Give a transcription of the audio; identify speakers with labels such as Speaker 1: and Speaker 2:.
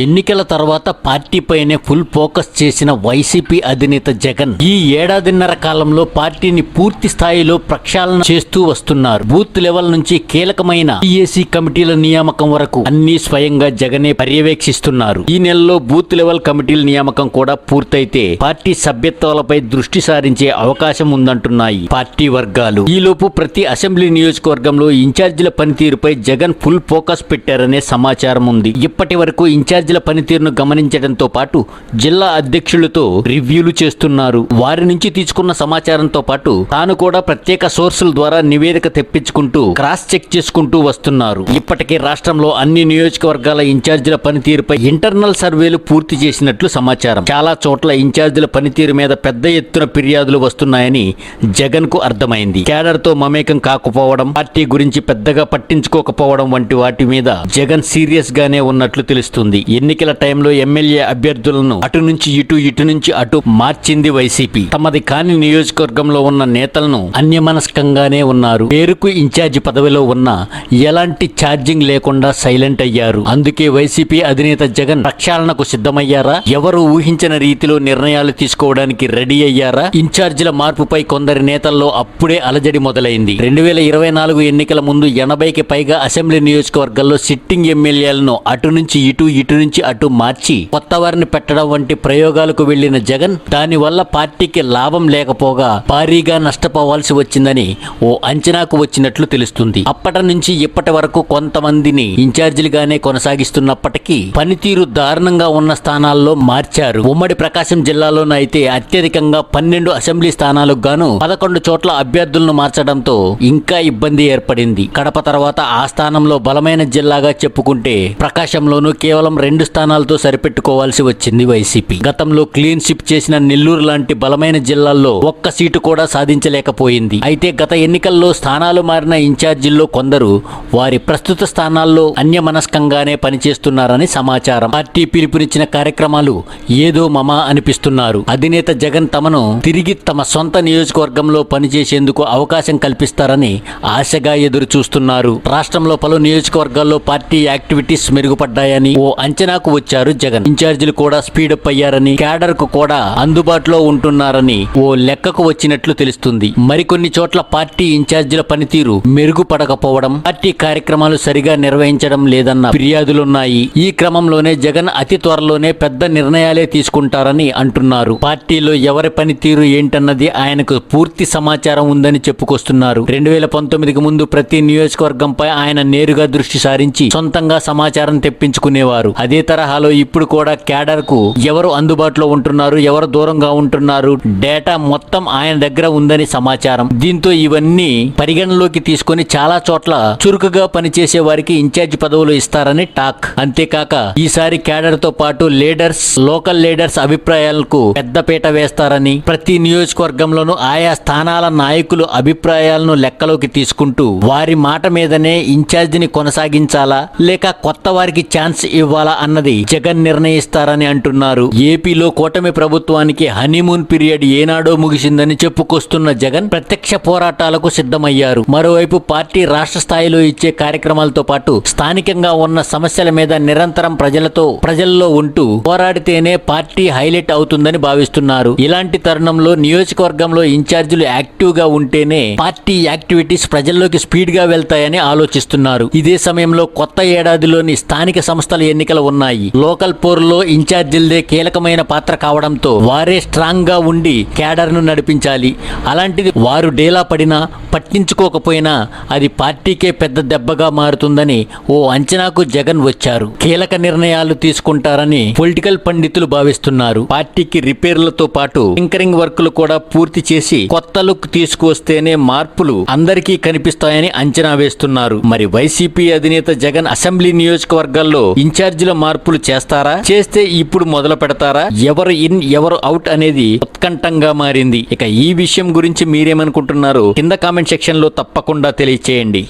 Speaker 1: ఎన్నికల తర్వాత పార్టీపైనే ఫుల్ ఫోకస్ చేసిన వైసీపీ అధినేత జగన్ ఈ ఏడాదిన్నర కాలంలో పార్టీని పూర్తి స్థాయిలో ప్రక్షాళన చేస్తూ వస్తున్నారు. బూత్ లెవెల్ నుంచి కీలకమైన ఈఏసీ కమిటీల నియామకం వరకు అన్ని స్వయంగా జగనే పర్యవేక్షిస్తున్నారు. ఈ నెలలో బూత్ లెవెల్ కమిటీల నియామకం కూడా పూర్తయితే పార్టీ సభ్యత్వాలపై దృష్టి సారించే అవకాశం ఉందంటున్నాయి పార్టీ వర్గాలు. ఈలోపు ప్రతి అసెంబ్లీ నియోజకవర్గంలో ఇన్ఛార్జీల పనితీరుపై జగన్ ఫుల్ ఫోకస్ పెట్టారనే సమాచారం ఉంది. ఇప్పటి వరకు ఇన్ఛార్జీల పనితీరును గమనించడంతో పాటు జిల్లా అధ్యక్షులతో రివ్యూలు చేస్తున్నారు. వారి నుంచి తీసుకున్న సమాచారంతో పాటు తాను కూడా ప్రత్యేక సోర్సుల ద్వారా నివేదిక తెప్పించుకుంటూ క్రాస్ చెక్ చేసుకుంటూ వస్తున్నారు. ఇప్పటికే రాష్ట్రంలో అన్ని నియోజకవర్గాల ఇన్ఛార్జీల పనితీరుపై ఇంటర్నల్ సర్వేలు పూర్తి చేసినట్లు సమాచారం. చాలా చోట్ల ఇన్ఛార్జీల పనితీరు మీద పెద్ద ఎత్తున ఫిర్యాదులు వస్తున్నాయని జగన్కు అర్థమైంది. కేడర్తో మమేకం కాకపోవడం పార్టీ గురించి పెద్దగా పట్టించుకోకపోవడం వంటి వాటి మీద జగన్ సీరియస్ గానే ఉన్నట్లు తెలుస్తుంది. ఎన్నికల టైంలో ఎమ్మెల్యే అభ్యర్థులను అటు నుంచి ఇటు ఇటు నుంచి అటు మార్చింది వైసీపీ. తమది కాని నియోజకవర్గంలో ఉన్న నేతలను అన్యమనస్కంగానే ఉన్నారు. పేరుకు ఇన్ఛార్జి పదవిలో ఉన్న ఎలాంటి ఛార్జింగ్ లేకుండా సైలెంట్ అయ్యారు. అందుకే వైసీపీ అధినేత జగన్ ప్రక్షాళనకు సిద్ధమయ్యారా? ఎవరు ఊహించిన రీతిలో నిర్ణయాలు తీసుకోవడానికి రెడీ అయ్యారా? ఇన్ఛార్జీల మార్పుపై కొందరి నేతల్లో అప్పుడే అలజడి మొదలైంది. రెండు వేల ఇరవై నాలుగు ఎన్నికల ముందు ఎనభైకి పైగా అసెంబ్లీ నియోజకవర్గాల్లో సిట్టింగ్ ఎమ్మెల్యేలను అటు నుంచి ఇటు ఇటు నుంచి అటు మార్చి కొత్త వారిని పెట్టడం వంటి ప్రయోగాలకు వెళ్ళిన జగన్ దానివల్ల పార్టీకి లాభం లేకపోగా భారీగా నష్టపోవాల్సి వచ్చిందని ఓ అంచనాకు వచ్చినట్లు తెలుస్తుంది. అప్పటి నుంచి ఇప్పటి వరకు కొంతమందిని ఇన్ఛార్జీలుగానే కొనసాగిస్తున్నప్పటికీ పనితీరు దారుణంగా ఉన్న స్థానాల్లో మార్చారు. ఉమ్మడి ప్రకాశం జిల్లాలోనూ అయితే అత్యధికంగా పన్నెండు అసెంబ్లీ స్థానాలకు గాను పదకొండు చోట్ల అభ్యర్థులను మార్చడంతో ఇంకా ఇబ్బంది ఏర్పడింది. కడప తర్వాత ఆ స్థానంలో బలమైన జిల్లాగా చెప్పుకుంటే ప్రకాశంలోనూ కేవలం రెండు స్థానాలతో సరిపెట్టుకోవాల్సి వచ్చింది వైసీపీ. గతంలో క్లీన్ షిప్ చేసిన నెల్లూరు లాంటి బలమైన జిల్లాల్లో ఒక్క సీటు కూడా సాధించలేకపోయింది. అయితే గత ఎన్నికల్లో స్థానాలు మారిన ఇన్ఛార్జీల్లో కొందరు వారి ప్రస్తుత స్థానాల్లో అన్యమనస్కంగానే పనిచేస్తున్నారని సమాచారం. పార్టీ పిలుపునిచ్చిన కార్యక్రమాలు ఏదో మమా అనిపిస్తున్నారు. అధినేత జగన్ తమను తిరిగి తమ సొంత నియోజకవర్గంలో పనిచేసేందుకు అవకాశం కల్పిస్తారని ఆశగా ఎదురు చూస్తున్నారు రాష్ట్రంలో పలు నియోజకవర్గాల్లో పార్టీ యాక్టివిటీస్ మెరుగుపడ్డాయని ఓ అంచనాకు వచ్చారు జగన్. ఇన్ఛార్జీలు కూడా స్పీడప్ అయ్యారని క్యాడర్కు కూడా అందుబాటులో ఉంటున్నారని ఓ లెక్కకు వచ్చినట్లు తెలుస్తుంది. మరికొన్ని చోట్ల పార్టీ ఇన్ఛార్జీల పనితీరు మెరుగుపడకపోవడం పార్టీ కార్యక్రమాలు సరిగా నిర్వహించడం లేదన్న ఫిర్యాదులున్నాయి. ఈ క్రమంలోనే జగన్ అతి త్వరలోనే పెద్ద నిర్ణయాలే తీసుకుంటారని అంటున్నారు. పార్టీలో ఎవరి పనితీరు ఏంటన్నది ఆయనకు పూర్తి సమాచారం ఉందని చెప్పుకొస్తున్నారు. రెండు వేల పంతొమ్మిదికి ముందు ప్రతి నియోజకవర్గంపై ఆయన నేరుగా దృష్టి సారించి సొంతంగా సమాచారం తెప్పించుకునేవారు. అదే తరహాలో ఇప్పుడు కూడా క్యాడర్కు ఎవరు అందుబాటులో ఉంటున్నారు ఎవరు దూరంగా ఉంటున్నారు డేటా మొత్తం ఆయన దగ్గర ఉందని సమాచారం. దీంతో ఇవన్నీ పరిగణలోకి తీసుకొని చాలా చోట్ల చురుకుగా పనిచేసే వారికి ఇన్ఛార్జ్ పదవులు ఇస్తారని టాక్. అంతేకాక ఈసారి క్యాడర్తో పాటు లీడర్స్ లోకల్ లీడర్స్ అభిప్రాయాలకు పెద్దపీట వేస్తారని ప్రతి నియోజకవర్గంలోనూ ఆయా స్థానాల నాయకులు అభిప్రాయాలను లెక్కలోకి తీసుకుంటూ వారి మాట మీదనే ఇన్ఛార్జిని కొనసాగించాలా లేక కొత్త వారికి ఛాన్స్ ఇవ్వాలా అన్నది జగన్ నిర్ణయిస్తారని అంటున్నారు. ఏపీలో కూటమి ప్రభుత్వానికి హనీమూన్ పీరియడ్ ఏనాడో ముగిసిందని చెప్పుకొస్తున్న జగన్ ప్రత్యక్ష పోరాటాలకు సిద్ధమయ్యారు. మరోవైపు పార్టీ రాష్ట్ర స్థాయిలో ఇచ్చే కార్యక్రమాలతో పాటు స్థానికంగా ఉన్న సమస్యల మీద నిరంతరం ప్రజలతో ప్రజల్లో ఉంటూ పోరాడితేనే పార్టీ హైలైట్ అవుతుందని భావిస్తున్నారు. ఇలాంటి తరుణంలో నియోజకవర్గంలో ఇన్ఛార్జీలు యాక్టివ్గా ఉంటేనే పార్టీ యాక్టివిటీస్ ప్రజల్లోకి స్పీడ్గా వెళ్తాయని ఆలోచిస్తున్నారు. ఇదే సమయంలో కొత్త ఏడాదిలోని స్థానిక సంస్థల ఎన్నికల ఉన్నాయి. లోకల్ పోర్లో ఇన్ఛార్జీలదే కీలకమైన పాత్ర కావడంతో వారే స్ట్రాంగ్గా ఉండి కేడర్ను నడిపించాలి. అలాంటిది వారు డేలా పడినా పట్టించుకోకపోయినా అది పార్టీకే పెద్ద దెబ్బగా మారుతుందని ఓ అంచనాకు జగన్ వచ్చారు. కీలక నిర్ణయాలు తీసుకుంటారని పొలిటికల్ పండితులు భావిస్తున్నారు. పార్టీకి రిపేర్లతో పాటు టింకరింగ్ వర్కులు కూడా పూర్తి చేసి కొత్త లుక్ తీసుకువస్తేనే మార్పులు అందరికీ కనిపిస్తాయని అంచనా వేస్తున్నారు. మరి వైసీపీ అధినేత జగన్ అసెంబ్లీ నియోజకవర్గాల్లో ఇన్ఛార్జీల మార్పులు చేస్తారా? చేస్తే ఇప్పుడు మొదలు పెడతారా? ఎవరు ఇన్ ఎవరు అవుట్ అనేది ఉత్కంఠంగా మారింది. ఇక ఈ విషయం గురించి మీరేమనుకుంటున్నారు కింద కామెంట్ సెక్షన్లో తప్పకుండా తెలియచేయండి.